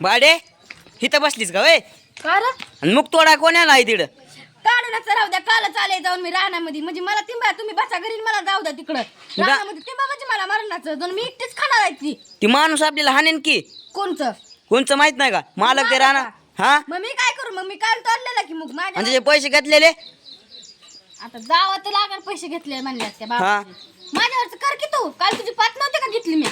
बाडे इथं बसलीस का वय आणि मग तोडा कोणाला आहे तिकडं? काढूनच राहू द्या काल चाले जाऊन मी रानामध्ये. म्हणजे मला तिंबा तुम्ही बसा घरी मला जाऊ द्या तिकडं. रानामध्ये तिंबा म्हणजे मला मरणाचं. दोन मी एकटीच खाणार आहे ती. ती माणूस आपल्याला हाणेन की? कोणचं? कोणचं माहीत नाही का? मालक ते राहणार हा? मग मी काय करू? मग मी काल तोडलेला की मग आणि त्याचे पैसे घेतलेले? आता जावं तर लागल पैसे घेतले म्हणले त्या हा. बाबा माझ्यावरच कर की तू. काल तुझी पात नव्हती का घेतली मी?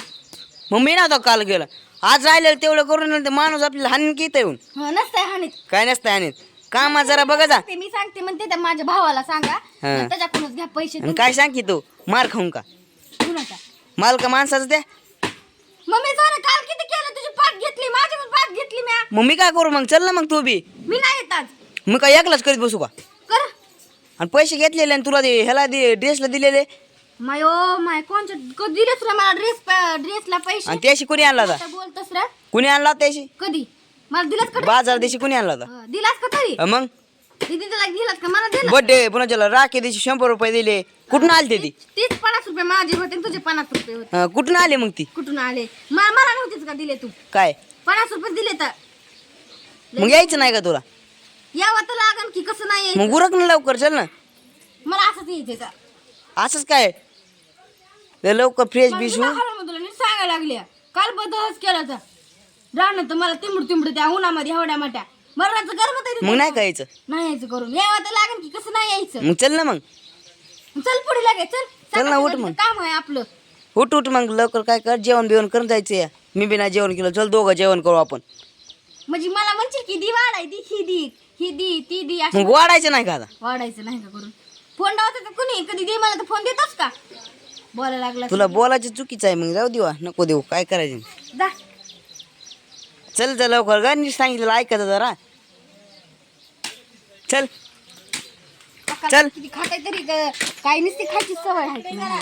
मग मी नव्हता काल गेलं. आज राहिलेलं तेवढं करून ते माणूस आपल्याला हाणेन की इथं येऊन. हो नसतंय हानीत काय नसतं हाणीत? कामात जरा बघा जा. ते मी सांगते म्हणते त्या माझ्या भावाला सांगा. हा. त्याच्याकडूनच घ्या पैसे आणि काय सांग की तू? मार खाऊन का? कुणाचा माल का माणसाचं त्या मम्मी जरा काल किती केलं? तुझी पाठ घेतली माझी पण पाठ घेतली मी मग मी काय करू मग? चल ना मग तू बी. मी नाही येत आज. मी काय एकलाच करीत बसू का? कर. आणि पैसे घेतलेले आणि तुला ते ह्याला दे ड्रेसला दिलेले? माय ओ माय कोणच्या कधी दिलेस रे मला ड्रेस ड्रेसला पैसे. आणि त्याशी कुणी आणला होता? बोलतोस रे. कुणी आणला होता त्याशी? कधी? मला दिलास का बाजार देशी कुणी आणला होता? अं, दिलास का तरी? अं मग? दीदी तुला दिलास का? मला दिला बर्थडे पुन्हा त्याला राखे दिवशी शंभर रुपये दिले. कुठून आलते ती? तीच पन्नास रुपये माझे होते आणि तुझे पन्नास रुपये होते. अं, कुठून आले मग ती? कुठून आले? मला मला नव्हतेच का दिले तू? काय? पन्नास रुपये दिले तर. मग यायचं नाही का तुला? यावं तर लागन की कसं नाही यायचं? मग उरक ना लवकर चल ना. मला असंच यायचंय का असंच काय? लय लवकर फ्रेश बिश. होऊ सांगायला लागल्या. काल बदलच केला तर राहणं तर मला तिंबड तिंबड त्या उन्हामध्ये हवड्या मोठ्या. मरणाचं गर्भ तरी मग नाही का यायचं? नाही यायचं करून. यावं तर लागन की कसं नाही यायचं. मग चल ना मग. चल पुढे लागे चल. चल ना, उठ सकाळचं मग. काम आहे आपलं. उठ उठ मग. लवकर काय कर जेवण बिवण करून जायचं या. मी बी नाही जेवण केलं. चल दोघं जेवण करू आपण. म्हणजे मला म्हणते की दी वाढाय दी ही दी ही दी ती दी असं मग वाढायचं नाही का आता? वाढायचं नाही का करून? फोन लावतो तर कुणी? कधी दे मला तर फोन देतोस का? बोलायला लागला तुला बोलायचं चुकीचं आहे मग जाऊ देवा नको देऊ काय करायचं? जा. चल चल लवकर गा नीट सांगितलं ऐकायचं जरा. चल. चल. किती खाताय तरी ग- काही नसते खायची सवय आहे.